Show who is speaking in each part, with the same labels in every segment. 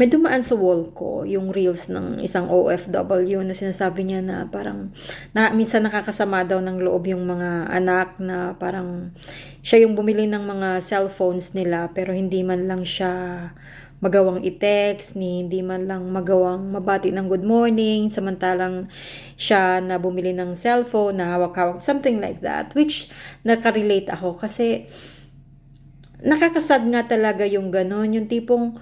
Speaker 1: May dumaan sa wall ko yung reels ng isang OFW na sinasabi niya na parang na, minsan nakakasama daw ng loob yung mga anak na parang siya yung bumili ng mga cellphones nila pero hindi man lang siya magawang i-text, ni hindi man lang magawang mabati ng good morning, samantalang siya na bumili ng cellphone, na hawak-hawak, something like that. Which, nakarelate ako kasi nakakasad nga talaga yung ganon, yung tipong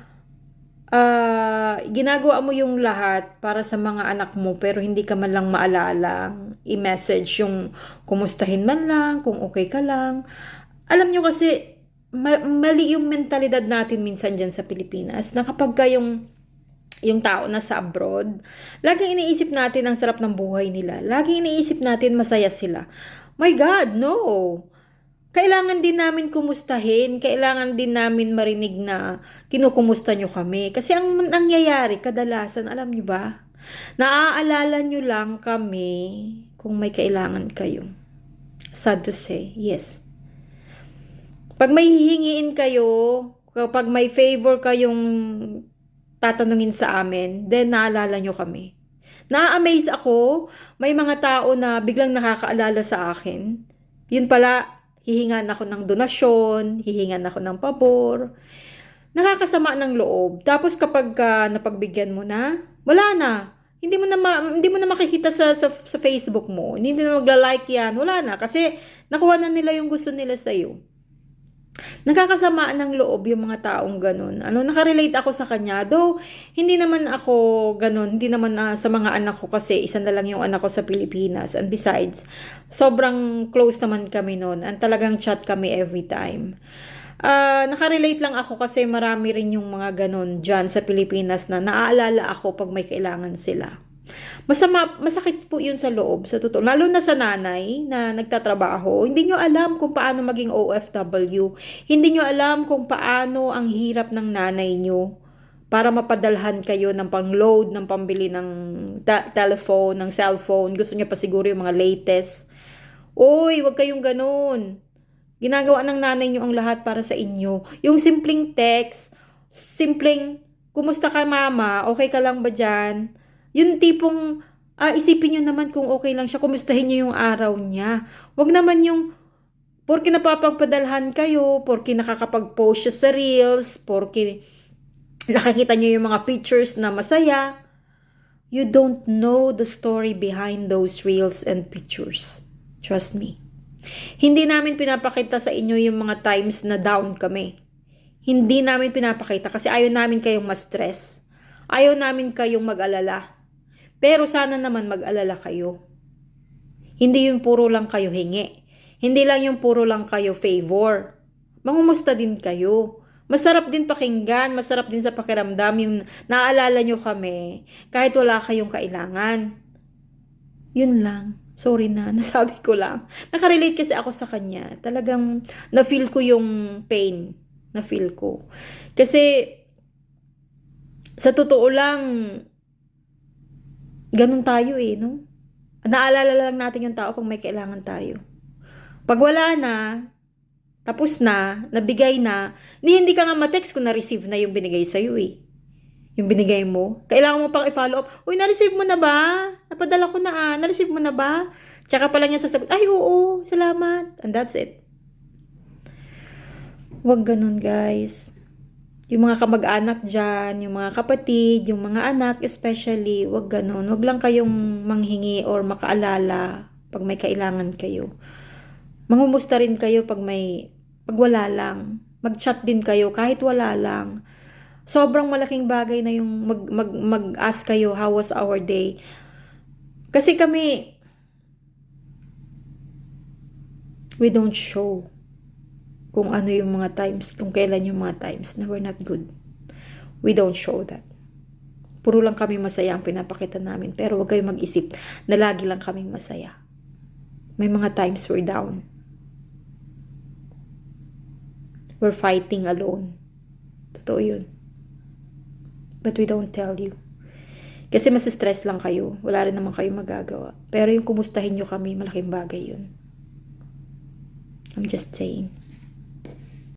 Speaker 1: ah ginagawa mo yung lahat para sa mga anak mo pero hindi ka man lang maalala i-message yung kumustahin man lang, kung okay ka lang. Alam nyo kasi, ma- mali yung mentalidad natin minsan dyan sa Pilipinas na kapag ka yung yung tao na sa abroad, laging iniisip natin ang sarap ng buhay nila. Laging iniisip natin masaya sila. My God, no! Kailangan din namin kumustahin. Kailangan din namin marinig na kinukumusta nyo kami. Kasi ang nangyayari, kadalasan, alam nyo ba? Naaalala nyo lang kami kung may kailangan kayo. Sad to say, yes. Pag may hihingiin kayo, kapag may favor kayong tatanungin sa amin, then naalala nyo kami. Na-amaze ako, may mga tao na biglang nakakaalala sa akin. Yun pala, hihingan ako ng donasyon, hihingan ako ng pabor. Nakakasama ng loob. Tapos kapag ka napagbigyan mo na, wala na. Hindi mo na ma- hindi mo na makikita sa, sa sa Facebook mo. Hindi na magla-like 'yan. Wala na kasi nakuha na nila yung gusto nila sa iyo. Nakakasama ng loob yung mga taong ganun. Ano, nakarelate ako sa kanya. Though, hindi naman ako ganun. Hindi naman na sa mga anak ko kasi isa na lang yung anak ko sa Pilipinas. And besides, sobrang close naman kami noon. And talagang chat kami every time. Ah, nakarelate lang ako kasi marami rin yung mga ganun dyan sa Pilipinas na naaalala ako pag may kailangan sila. Masama, masakit po yun sa loob, sa totoo. Lalo na sa nanay na nagtatrabaho, hindi nyo alam kung paano maging OFW. Hindi nyo alam kung paano ang hirap ng nanay nyo para mapadalhan kayo ng pang-load, ng pambili ng ta- telephone, ng cellphone. Gusto niya pa siguro yung mga latest. Uy, wag kayong ganun. Ginagawa ng nanay nyo ang lahat para sa inyo. Yung simpleng text, simpleng, kumusta ka mama? Okay ka lang ba dyan? Yung tipong, ah, isipin nyo naman kung okay lang siya, kumustahin nyo yung araw niya. Wag naman yung, porke napapagpadalhan kayo, porke nakakapag-post siya sa reels, porke nakakita nyo yung mga pictures na masaya. You don't know the story behind those reels and pictures. Trust me. Hindi namin pinapakita sa inyo yung mga times na down kami. Hindi namin pinapakita kasi ayaw namin kayong ma-stress. Ayaw namin kayong mag-alala. Pero sana naman mag-alala kayo. Hindi yung puro lang kayo hingi. Hindi lang yung puro lang kayo favor. Mangumusta din kayo. Masarap din pakinggan, masarap din sa pakiramdam yung naaalala nyo kami kahit wala kayong kailangan. Yun lang. Sorry na, nasabi ko lang. Nakarelate kasi ako sa kanya. Talagang na-feel ko yung pain. Na-feel ko. Kasi sa totoo lang, ganun tayo eh, no? Naalala lang natin yung tao pag may kailangan tayo. Pag wala na, tapos na, nabigay na, ni hindi ka nga ma-text kung na-receive na yung binigay sa'yo eh. Yung binigay mo. Kailangan mo pang i-follow up. Uy, na-receive mo na ba? Napadala ko na ah. Na-receive mo na ba? Tsaka pala niya sasagot, ay oo, salamat. And that's it. Huwag ganun guys. Yung mga kamag-anak dyan, yung mga kapatid, yung mga anak especially, wag ganun. Wag lang kayong manghingi or makaalala pag may kailangan kayo. Mangumusta rin kayo pag may, pag wala lang. Mag-chat din kayo kahit wala lang. Sobrang malaking bagay na yung mag, mag, mag-ask kayo, how was our day? Kasi kami, we don't show kung ano yung mga times, kung kailan yung mga times na we're not good. We don't show that. Puro lang kami masaya ang pinapakita namin. Pero huwag kayong mag-isip na lagi lang kaming masaya. May mga times we're down. We're fighting alone. Totoo yun. But we don't tell you. Kasi mas stress lang kayo. Wala rin naman kayo magagawa. Pero yung kumustahin nyo kami, malaking bagay yun. I'm just saying.